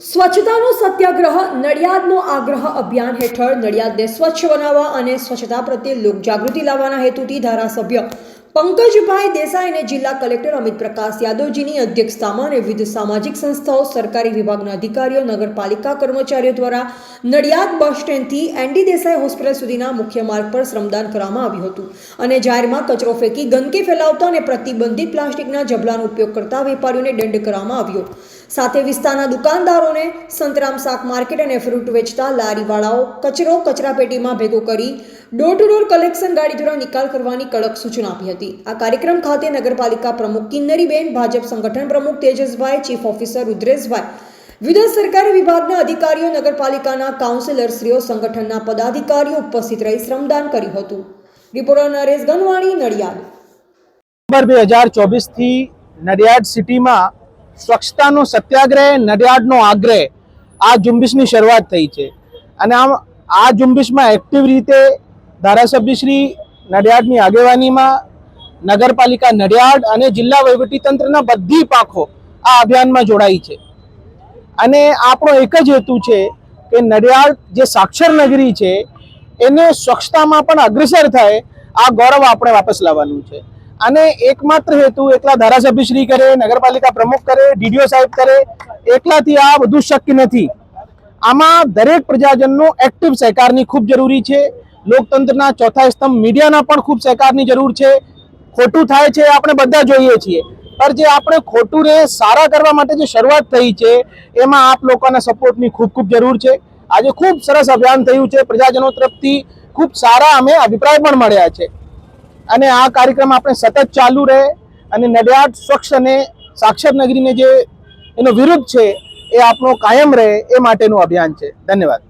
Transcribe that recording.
સ્વચ્છતાનો સત્યાગ્રહ, નડિયાદનો આગ્રહ અભિયાન હેઠળ નડિયાદને સ્વચ્છ બનાવવા અને સ્વચ્છતા પ્રત્યે લોકજાગૃતિ લાવવાના હેતુથી ધારાસભ્ય પંકજભાઈ દેસાઈ અને જિલ્લા કલેક્ટર અમિત પ્રકાશ યાદવજીની અધ્યક્ષતામાં અને વિવિધ સામાજિક સંસ્થાઓ, સરકારી વિભાગના અધિકારીઓ, નગરપાલિકા કર્મચારીઓ દ્વારા નડિયાદ બસ સ્ટેન્ડથી એનડી દેસાઈ હોસ્પિટલ સુધીના મુખ્ય માર્ગ પર શ્રમદાન કરવામાં આવ્યું હતું અને જાહેરમાં કચરો ફેંકી ગંદકી ફેલાવતા અને પ્રતિબંધિત પ્લાસ્ટિકના જબલાનો ઉપયોગ કરતા વેપારીઓને દંડ કરવામાં આવ્યો. સાથે વિસ્તારના દુકાનદારોને સંતરામ શાક માર્કેટ અને ફ્રૂટ વેચતા લારીવાળાઓ કચરો કચરાપેટીમાં ભેગો કરી ડોર ટુ ડોર કલેક્શન ગાડી દ્વારા નિકાલ કરવાની કડક સૂચના આપી હતી. આ કાર્યક્રમ ખાતે નગરપાલિકા પ્રમુખ કિન્નરીબેન, ભાજપ સંગઠન પ્રમુખ તેજસભાઈ ચીફ ઓફિસર રુદ્રેશભાઈ વિવિધ સરકારી વિભાગના અધિકારીઓ, નગરપાલિકાના કાઉન્સિલરશ્રીઓ સંગઠનના પદાધિકારીઓ ઉપસ્થિત રહી શ્રમદાન કર્યું હતું. રિપોર્ટર નરેશ ગનવાણી, નડિયાદ. નવેમ્બર બે હજાર ચોવીસથી નડિયાદ સિટીમાં સ્વચ્છતાનો સત્યાગ્રહ, નડિયાદનો આગ્રહ, આ ઝુંબેશની શરૂઆત થઈ છે. અને આમ આ ઝુંબેશમાં એક્ટિવ રીતે ધારાસભ્યશ્રી નડિયાદની આગેવાનીમાં નગરપાલિકા નડિયાદ અને જિલ્લા વહીવટીતંત્રના બધી પાંખો આ અભિયાનમાં જોડાઈ છે. અને આપણો એક જ હેતુ છે કે નડિયાદ જે સાક્ષર નગરી છે, એને સ્વચ્છતામાં પણ અગ્રેસર થાય, આ ગૌરવ આપણે વાપસ લાવવાનું છે. અને એકમાત્ર હેતુ એકલા ધારાસભ્યશ્રી કરે, નગરપાલિકા પ્રમુખ કરે, ડીડીઓ સાહેબ કરે, એકલાથી આ બધું શક્ય નથી. આમાં દરેક પ્રજાજનનો એક્ટિવ સહકારની ખૂબ જરૂરી છે. લોકતંત્રના ચોથા સ્તંભ મીડિયાના પણ ખૂબ સહકારની જરૂર છે. ખોટું થાય છે આપણે બધા જોઈએ છીએ. પણ જે આપણે ખોટુંને સારા કરવા માટે જે શરૂઆત થઈ છે, એમાં આપ લોકોના સપોર્ટની ખૂબ ખૂબ જરૂર છે. આજે ખૂબ સરસ અભિયાન થયું છે. પ્રજાજનો તરફથી ખૂબ સારા અમે અભિપ્રાય પણ મળ્યા છે. અને આ કાર્યક્રમ આપણે સતત ચાલુ રહે અને નડિયાદ સ્વચ્છ અને સાક્ષર નગરીને જે એનો વિરુદ્ધ છે એ આપણો કાયમ રહે એ માટેનું અભિયાન છે. ધન્યવાદ.